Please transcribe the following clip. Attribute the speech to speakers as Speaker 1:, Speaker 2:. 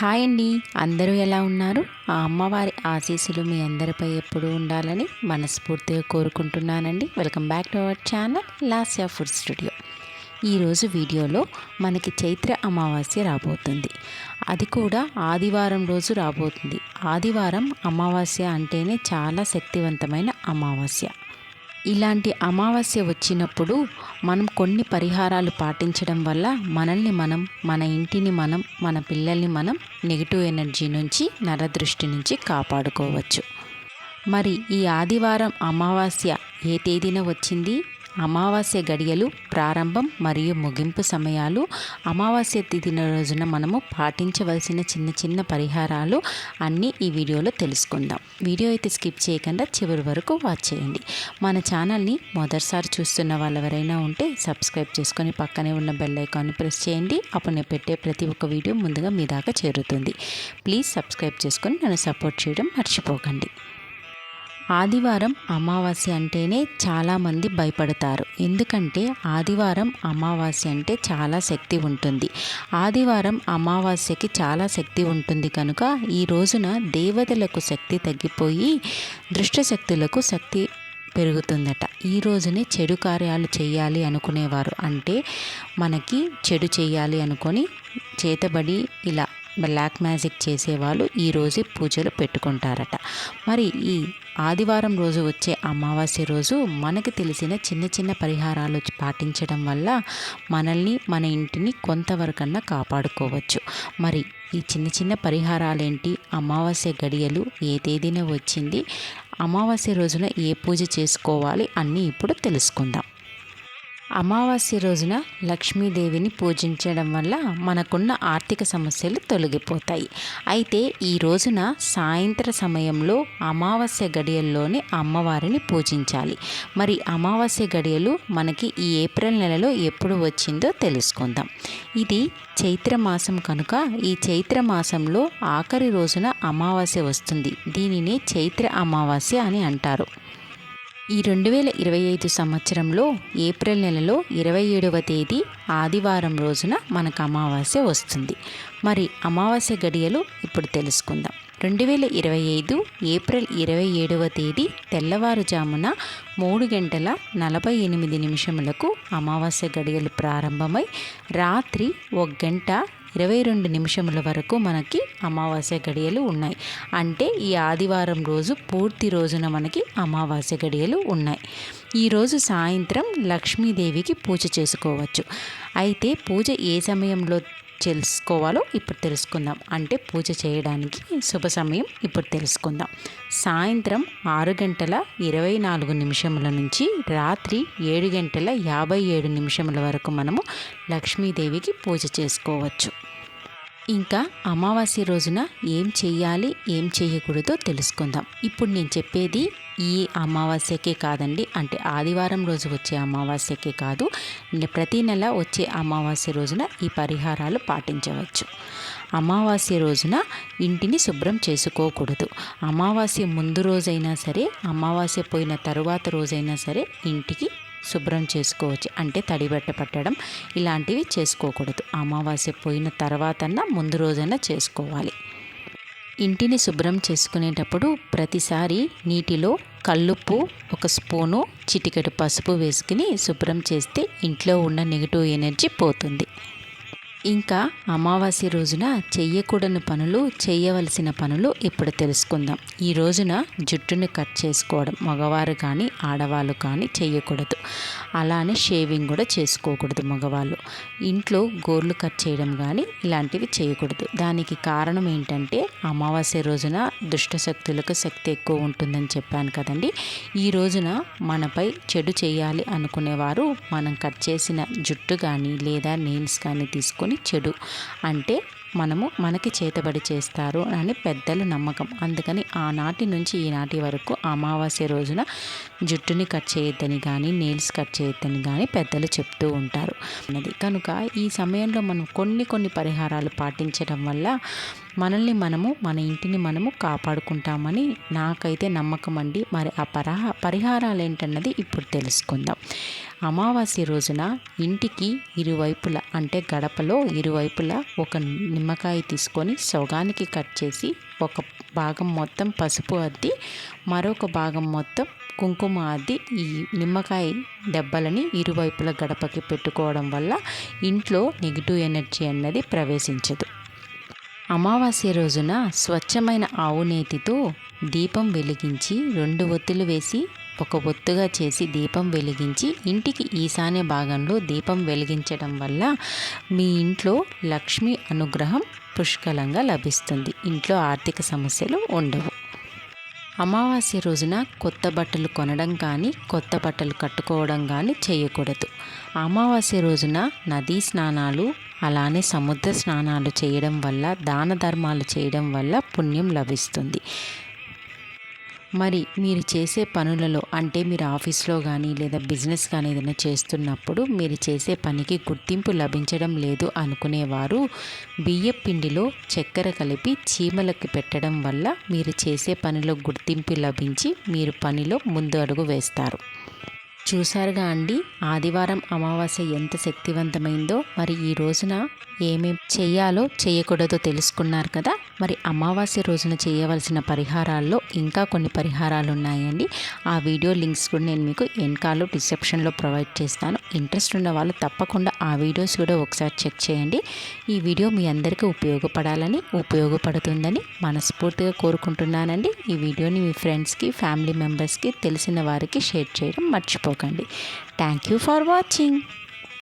Speaker 1: Hi అండి అందరూ ఎలా ఉన్నారు? ఆ అమ్మవారి ఆశీస్సులు మీ అందరిపై ఎప్పుడూ ఉండాలని మనస్ఫూర్తిగా కోరుకుంటున్నానండి. Welcome back to our channel Lasya food studio. ఈరోజు వీడియోలో మనకి చైత్ర అమావాస్య రాబోతుంది. అది కూడా ఆదివారం రోజు రాబోతుంది. ఆదివారం అమావాస్య అంటేనే చాలా శక్తివంతమైన అమావాస్య. ఇలాంటి అమావాస్య వచ్చినప్పుడు మనం కొన్ని పరిహారాలు పాటించడం వల్ల మనల్ని మనం మన ఇంటిని మనం మన పిల్లల్ని మనం నెగిటివ్ ఎనర్జీ నుంచి నరదృష్టి నుంచి కాపాడుకోవచ్చు. మరి ఈ ఆదివారం అమావాస్య ఏ తేదీన వచ్చింది? అమావాస్య గడియలు ప్రారంభం మరియు ముగింపు సమయాలు. అమావాస్య తిథిన రోజున మనము పాటించవలసిన చిన్న చిన్న పరిహారాలు అన్నీ ఈ వీడియోలో తెలుసుకుందాం. వీడియో అయితే స్కిప్ చేయకుండా చివరి వరకు వాచ్ చేయండి. మన ఛానల్ని మొదటిసారి చూస్తున్న వాళ్ళు ఎవరైనా ఉంటే సబ్స్క్రైబ్ చేసుకొని పక్కనే ఉన్న బెల్ ఐకాన్ని ప్రెస్ చేయండి. అప్పుడు నేను పెట్టే ప్రతి ఒక్క వీడియో ముందుగా మీ దాకా చేరుతుంది. ప్లీజ్ సబ్స్క్రైబ్ చేసుకొని నన్ను సపోర్ట్ చేయడం మర్చిపోకండి. ఆదివారం అమావాస్య అంటేనే చాలామంది భయపడతారు. ఎందుకంటే ఆదివారం అమావాస్య అంటే చాలా శక్తి ఉంటుంది. ఆదివారం అమావాస్యకి చాలా శక్తి ఉంటుంది కనుక ఈ రోజున దేవతలకు శక్తి తగ్గిపోయి దృష్టశక్తులకు శక్తి పెరుగుతుందట. ఈ రోజునే చెడు కార్యాలు చేయాలి అనుకునేవారు. అంటే మనకి చెడు చేయాలి అనుకొని చేతబడి ఇలా బ్లాక్ మ్యాజిక్ చేసేవాళ్ళు ఈరోజు పూజలు పెట్టుకుంటారట. మరి ఈ ఆదివారం రోజు వచ్చే అమావాస్య రోజు మనకి తెలిసిన చిన్న చిన్న పరిహారాలు పాటించడం వల్ల మనల్ని మన ఇంటిని కొంతవరకన్నా కాపాడుకోవచ్చు. మరి ఈ చిన్న చిన్న పరిహారాలేంటి? అమావాస్య గడియలు ఏ తేదీన వచ్చింది? అమావాస్య రోజున ఏ పూజ చేసుకోవాలి? అన్నీ ఇప్పుడు తెలుసుకుందాం. అమావాస్య రోజున లక్ష్మీదేవిని పూజించడం వల్ల మనకున్న ఆర్థిక సమస్యలు తొలగిపోతాయి. అయితే ఈ రోజున సాయంత్ర సమయంలో అమావాస్య గడియల్లోనే అమ్మవారిని పూజించాలి. మరి అమావాస్య గడియలు మనకి ఈ ఏప్రిల్ నెలలో ఎప్పుడు వచ్చిందో తెలుసుకుందాం. ఇది చైత్ర మాసం కనుక ఈ చైత్ర మాసంలో ఆఖరి రోజున అమావాస్య వస్తుంది. దీనిని చైత్ర అమావాస్య అని అంటారు. ఈ రెండు వేల ఇరవై ఐదు సంవత్సరంలో ఏప్రిల్ నెలలో ఇరవై ఏడవ తేదీ ఆదివారం రోజున మనకు అమావాస్య వస్తుంది. మరి అమావాస్య గడియలు ఇప్పుడు తెలుసుకుందాం. రెండు వేల ఇరవై ఐదు ఏప్రిల్ ఇరవై ఏడవ తేదీ తెల్లవారుజామున మూడు గంటల నలభై ఎనిమిది నిమిషములకు అమావాస్య గడియలు ప్రారంభమై రాత్రి ఒక గంట ఇరవై రెండు నిమిషముల వరకు మనకి అమావాస్య గడియలు ఉన్నాయి. అంటే ఈ ఆదివారం రోజు పూర్తి రోజున మనకి అమావాస్య గడియలు ఉన్నాయి. ఈరోజు సాయంత్రం లక్ష్మీదేవికి పూజ చేసుకోవచ్చు. అయితే పూజ ఏ సమయంలో తెలుసుకోవాలో ఇప్పుడు తెలుసుకుందాం. అంటే పూజ చేయడానికి శుభ సమయం ఇప్పుడు తెలుసుకుందాం. సాయంత్రం ఆరు గంటల ఇరవై నాలుగు నిమిషముల నుంచి రాత్రి ఏడు గంటల యాభై ఏడు నిమిషముల వరకు మనము లక్ష్మీదేవికి పూజ చేసుకోవచ్చు. ఇంకా అమావాస్య రోజున ఏం చేయాలి ఏం చేయకూడదో తెలుసుకుందాం. ఇప్పుడు నేను చెప్పేది ఈ అమావాస్యకే కాదండి. అంటే ఆదివారం రోజు వచ్చే అమావాస్యకే కాదు. ప్రతి నెల వచ్చే అమావాస్య రోజున ఈ పరిహారాలు పాటించవచ్చు. అమావాస్య రోజున ఇంటిని శుభ్రం చేసుకోకూడదు. అమావాస్య ముందు రోజైనా సరే అమావాస్య పోయిన తరువాత రోజైనా సరే ఇంటికి శుభ్రం చేసుకోవచ్చు. అంటే తడిబట్ట పట్టడం ఇలాంటివి చేసుకోకూడదు. అమావాస్య పోయిన తర్వాతన్నా ముందు రోజైనా చేసుకోవాలి. ఇంటిని శుభ్రం చేసుకునేటప్పుడు ప్రతిసారి నీటిలో కల్లుప్పు ఒక స్పూను చిటికెడు పసుపు వేసుకుని శుభ్రం చేస్తే ఇంట్లో ఉన్న నెగిటివ్ ఎనర్జీ పోతుంది. ఇంకా అమావాస్య రోజున చెయ్యకూడని పనులు చేయవలసిన పనులు ఇప్పుడు తెలుసుకుందాం. ఈ రోజున జుట్టుని కట్ చేసుకోవడం మగవారు కానీ ఆడవాళ్ళు కానీ చేయకూడదు అలానే షేవింగ్ కూడా చేసుకోకూడదు మగవాళ్ళు. ఇంట్లో గోర్లు కట్ చేయడం కానీ ఇలాంటివి చేయకూడదు. దానికి కారణం ఏంటంటే అమావాస్య రోజున దుష్టశక్తులకు శక్తి ఎక్కువ ఉంటుందని చెప్పాను కదండి. ఈ రోజున మనపై చెడు చేయాలి అనుకునేవారు మనం కట్ చేసిన జుట్టు కానీ లేదా నెయిల్స్ కానీ తీసుకొని చెడు. అంటే మనము మనకి చేతబడి చేస్తారు అని పెద్దల నమ్మకం. అందుకని ఆనాటి నుంచి ఈనాటి వరకు అమావాస్య రోజున జుట్టుని కట్ చేయొద్దని కానీ నెయిల్స్ కట్ చేయొద్దని కానీ పెద్దలు చెప్తూ ఉంటారు. అన్నది. కనుక ఈ సమయంలో మనం కొన్ని కొన్ని పరిహారాలు పాటించడం వల్ల మనల్ని మనము మన ఇంటిని మనము కాపాడుకుంటామని నాకైతే నమ్మకం అండి. మరి ఆ పరహ పరిహారాలు ఏంటన్నది ఇప్పుడు తెలుసుకుందాం. అమావాస్య రోజున ఇంటికి ఇరువైపులా అంటే గడపలో ఇరువైపులా ఒక నిమ్మకాయ తీసుకొని సొగానికి కట్ చేసి ఒక భాగం మొత్తం పసుపు అద్ది మరొక భాగం మొత్తం కుంకుమ అద్ది ఈ నిమ్మకాయ దెబ్బలని ఇరువైపుల గడపకి పెట్టుకోవడం వల్ల ఇంట్లో నెగిటివ్ ఎనర్జీ అన్నది ప్రవేశించదు. అమావాస్య రోజున స్వచ్ఛమైన ఆవు నేతితో దీపం వెలిగించి రెండు ఒత్తులు వేసి ఒక ఒత్తుగా చేసి దీపం వెలిగించి ఇంటికి ఈశాన్య భాగంలో దీపం వెలిగించడం వల్ల మీ ఇంట్లో లక్ష్మి అనుగ్రహం పుష్కలంగా లభిస్తుంది. ఇంట్లో ఆర్థిక సమస్యలు ఉండవు. అమావాస్య రోజున కొత్త బట్టలు కొనడం కానీ కొత్త బట్టలు కట్టుకోవడం కానీ చేయకూడదు. అమావాస్య రోజున నదీ స్నానాలు అలానే సముద్ర స్నానాలు చేయడం వల్ల దాన ధర్మాలు చేయడం వల్ల పుణ్యం లభిస్తుంది. మరి మీరు చేసే పనులలో అంటే మీరు ఆఫీస్లో కానీ లేదా బిజినెస్ కానీ ఏదైనా చేస్తున్నప్పుడు మీరు చేసే పనికి గుర్తింపు లభించడం లేదు అనుకునేవారు బియ్య పిండిలో చక్కెర కలిపి చీమలకి పెట్టడం వల్ల మీరు చేసే పనిలో గుర్తింపు లభించి మీరు పనిలో ముందు అడుగు వేస్తారు. చూసారుగా అండి ఆదివారం అమావాస్య ఎంత శక్తివంతమైందో మరి ఈ రోజున ఏమేం చేయాలో చేయకూడదో తెలుసుకున్నారు కదా. మరి అమావాస్య రోజున చేయవలసిన పరిహారాల్లో ఇంకా కొన్ని పరిహారాలు ఉన్నాయండి ఆ వీడియో లింక్స్ కూడా నేను మీకు ఎన్కాలో డిస్క్రిప్షన్లో ప్రొవైడ్ చేస్తాను. ఇంట్రెస్ట్ ఉన్న వాళ్ళు తప్పకుండా ఆ వీడియోస్ కూడా ఒకసారి చెక్ చేయండి. ఈ వీడియో మీ అందరికీ ఉపయోగపడాలని ఉపయోగపడుతుందని మనస్ఫూర్తిగా కోరుకుంటున్నానండి. ఈ వీడియోని మీ ఫ్రెండ్స్కి ఫ్యామిలీ మెంబర్స్కి తెలిసిన వారికి షేర్ చేయడం మర్చిపోకండి. Thank you for watching.